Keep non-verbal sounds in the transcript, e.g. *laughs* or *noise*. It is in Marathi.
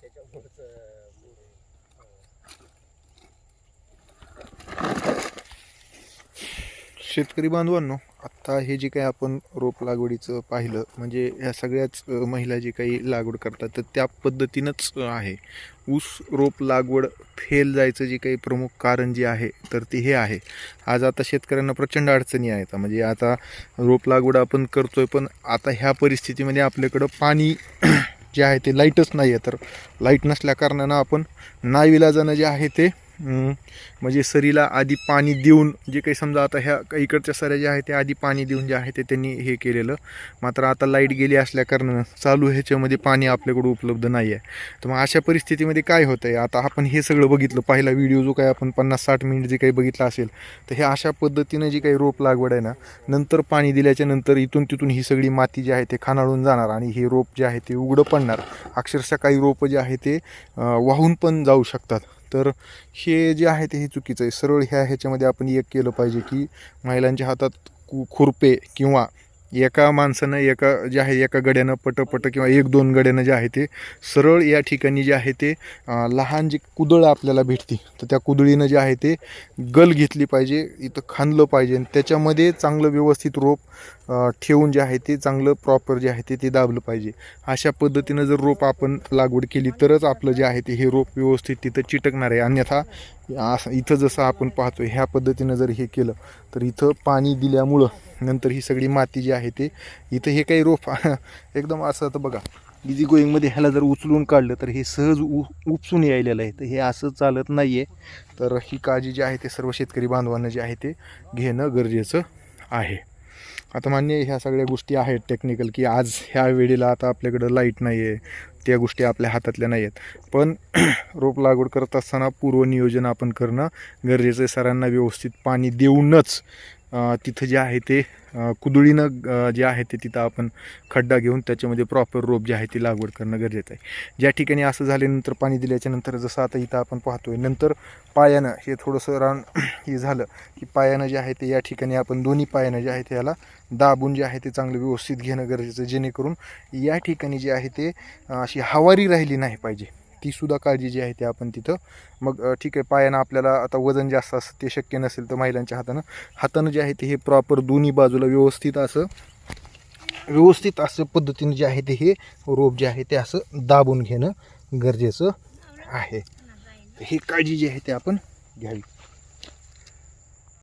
त्याच्यामुळेच शेतकरी बांधवांनो आत्ता हे जे काही आपण रोप लागवडीचं पाहिलं म्हणजे ह्या सगळ्याच महिला जे काही लागवड करतात तर त्या पद्धतीनंच आहे. ऊस रोप लागवड फेल जायचं जे काही प्रमुख कारण जे आहे तर ते हे आहे. आज आता शेतकऱ्यांना प्रचंड अडचणी आहेत. म्हणजे आता रोप लागवड आपण करतो आहे पण आता ह्या परिस्थितीमध्ये आपल्याकडं पाणी जे आहे ते लाईटच नाही आहे तर लाइट नसल्या कारणानं आपण नाईविलाजानं जे आहे ते म्हणजे सरीला आधी पाणी देऊन जे काही समजा आता ह्या इकडच्या सऱ्या ज्या आहेत त्या आधी पाणी देऊन जे आहे ते त्यांनी हे केलेलं. मात्र आता लाइट गेली असल्या कारणानं चालू ह्याच्यामध्ये पाणी आपल्याकडे उपलब्ध नाही आहे. तर मग अशा परिस्थितीमध्ये काय होतं आहे आता आपण हे सगळं बघितलं पहिला व्हिडिओ जो काही आपण पन्नास साठ मिनिट जे काही बघितला असेल तर हे अशा पद्धतीनं जी काही रोप लागवड आहे ना नंतर पाणी दिल्याच्या नंतर इथून तिथून ही सगळी माती जी आहे ते खानाळून जाणार आणि हे रोप जे आहे ते उघडं पडणार. अक्षरशः काही रोपं जे आहे ते वाहून पण जाऊ शकतात. तर हे जे आहे ते हे चुकीचं आहे. सरळ ह्या ह्याच्यामध्ये आपण एक केलं पाहिजे की महिलांच्या हातात कु खुरपे किंवा एका माणसानं एका जे आहे एका गड्यानं पटपट किंवा एक दोन गड्यानं जे आहे ते सरळ या ठिकाणी जे आहे ते लहान जी कुदळ आपल्याला भेटते तर त्या कुदळीनं जे आहे ते गल घेतली पाहिजे इथं खांदलं पाहिजे आणि त्याच्यामध्ये चांगलं व्यवस्थित रोप ठेवून जे आहे ते चांगलं प्रॉपर जे आहे ते ते दाबलं पाहिजे. अशा पद्धतीनं जर रोप आपण लागवड केली तरच आपलं जे आहे ते हे रोप व्यवस्थित तिथं चिटकणार आहे. अन्यथा असं इथं जसं आपण पाहतो ह्या पद्धतीनं जर हे केलं तर इथं पाणी दिल्यामुळं नंतर ही सगळी माती जी आहे ते इथं हे काही रोप *laughs* एकदम असं तर बघा इजी गोईंगमध्ये ह्याला जर उचलून काढलं तर हे सहज उ उपसून यायलेलं आहे. तर हे असं चालत नाही आहे तर ही काळजी जी आहे ते सर्व शेतकरी बांधवांना जे आहे ते घेणं गरजेचं आहे. आता मान्य ह्या सगळ्या गोष्टी आहेत टेक्निकल की आज ह्या वेळेला आता आपल्याकडं लाइट नाही आहे त्या गोष्टी आपल्या हातातल्या नाही आहेत पण *clears throat* रोप लागवड करत असताना पूर्वनियोजन आपण करणं गरजेचं आहे. सरांना व्यवस्थित पाणी देऊनच तिथं जे आहे ते कुदळीनं जे आहे ते तिथं आपण खड्डा घेऊन त्याच्यामध्ये प्रॉपर रोप जे आहे ती लागवड करणं गरजेचं आहे ज्या ठिकाणी असं झाल्यानंतर पाणी दिल्याच्या नंतर जसं आता इथं आपण पाहतोय नंतर पायानं हे थोडंसं रान *clears throat* हे झालं की पायानं जे आहे ते या ठिकाणी आपण दोन्ही पायानं जे आहे ते याला दाबून जे आहे ते चांगलं व्यवस्थित घेणं गरजेचं आहे. जेणेकरून या ठिकाणी जे आहे ते अशी हवारी राहिली नाही पाहिजे ती सुद्धा काळजी जी आहे ते आपण तिथं मग ठीक आहे पायानं आपल्याला आता वजन जास्त असतं ते शक्य नसेल तर महिलांच्या हातानं. हातानं जे आहे ते हे प्रॉपर दोन्ही बाजूला व्यवस्थित असं व्यवस्थित असं पद्धतीने जे आहे ते हे रोप जे आहे ते असं दाबून घेणं गरजेचं आहे. ही काळजी जी आहे ते आपण घ्यावी.